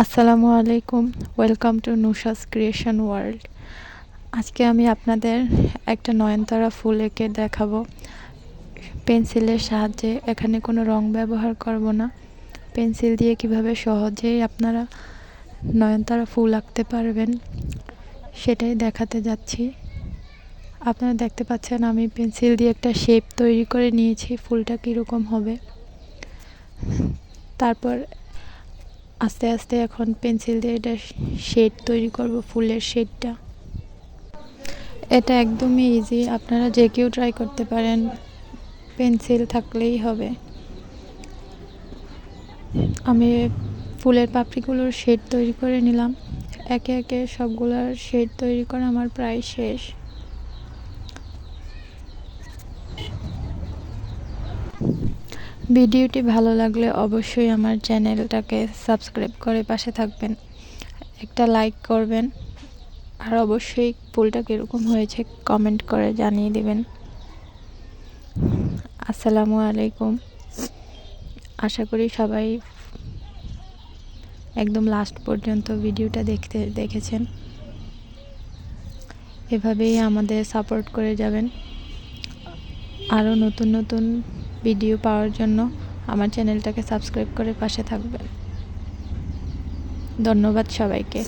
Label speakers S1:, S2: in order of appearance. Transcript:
S1: আসসালামু আলাইকুম welcome to Nushas creation world আজকে আমি আপনাদের একটা নয়নতারা ফুল এঁকে দেখাবো। পেন্সিলের সাহায্যে এখানে কোনো রং ব্যবহার করব না। পেন্সিল দিয়ে কীভাবে সহজেই আপনারা নয়নতারা ফুল আঁকতে পারবেন, সেটাই দেখাতে যাচ্ছি। আপনারা দেখতে পাচ্ছেন আমি পেন্সিল দিয়ে একটা শেপ তৈরি করে নিয়েছি, ফুলটা কীরকম হবে। তারপর আস্তে আস্তে এখন পেন্সিল দিয়ে এটা শেড তৈরি করব, ফুলের শেডটা। এটা একদমই ইজি আপনারা যে কেউ ট্রাই করতে পারেন, পেন্সিল থাকলেই হবে। আমি ফুলের পাপড়িগুলোর শেড তৈরি করে নিলাম। একে একে সবগুলোর শেড তৈরি করা আমার প্রায় শেষ। ভিডিওটি ভালো লাগলে অবশ্যই আমার চ্যানেলটাকে সাবস্ক্রাইব করে পাশে থাকবেন। একটা লাইক করবেন। আর অবশ্যই ফুলটা কীরকম হয়েছে কমেন্ট করে জানিয়ে দেবেন। আসসালামু আলাইকুম। আশা করি সবাই একদম লাস্ট পর্যন্ত ভিডিওটা দেখতে, দেখেছেন। এভাবেই আমাদের সাপোর্ট করে যাবেন। আরও নতুন নতুন ভিডিও পাওয়ার জন্য আমার চ্যানেলটাকে সাবস্ক্রাইব করে পাশে থাকবেন। ধন্যবাদ সবাইকে।